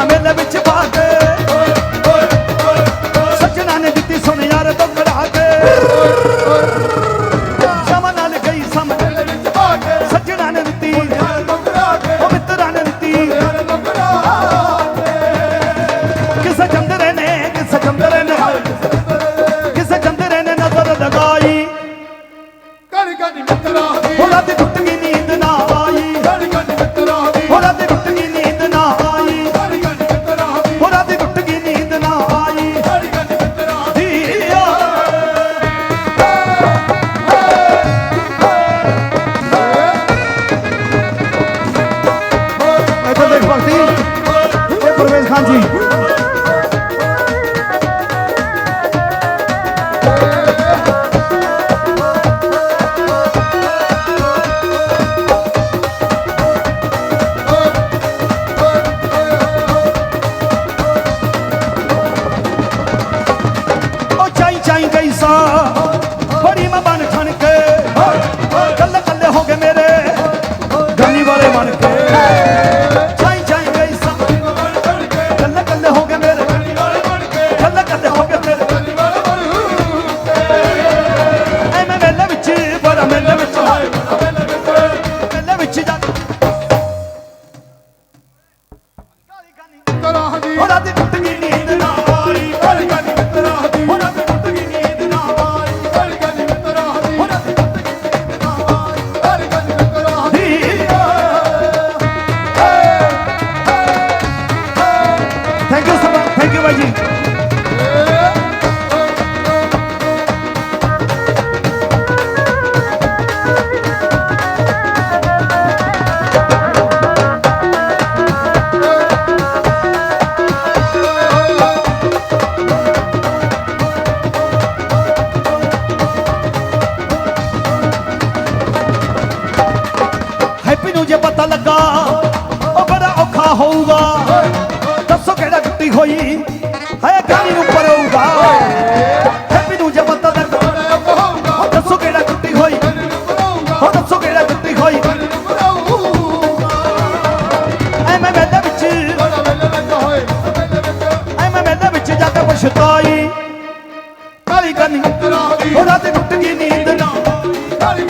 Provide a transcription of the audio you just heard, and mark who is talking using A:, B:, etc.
A: Mama, love it happy ਨੂੰ ਜੇ ਪਤਾ ਲੱਗਾ। ਉਹ ਬੜਾ ਔਖਾ ਹੋਊਗਾ। ਦੱਸੋ ਕਿਹੜਾ ਗੁੱਟੀ ਹੋਈ? ਕਾਲੀ ਨੂੰ ਪਰਉਗਾ। ਹੈਪੀ ਨੂੰ ਜਬਤਾ ਦਾ ਹੋ ਦੱਸੋ ਕਿਹੜਾ ਜੁੱਤੀ ਹੋਈ। ਹੋ ਦੱਸੋ ਕਿਹੜਾ ਜੁੱਤੀ ਹੋਈ। ਐਵੇਂ ਮੈਂ ਦੇ ਵਿੱਚ ਐਵੇਂ ਮੈਂ ਦੇ ਵਿੱਚ ਜਾ ਕੇ ਪਛਤਾਈ ਕਾਲੀ ਕੰਨੀ ਹੋ ਰਾਤ ਟੁੱਟ ਗਈ ਨੀਂਦ ਨਾ ਕਾਲੀ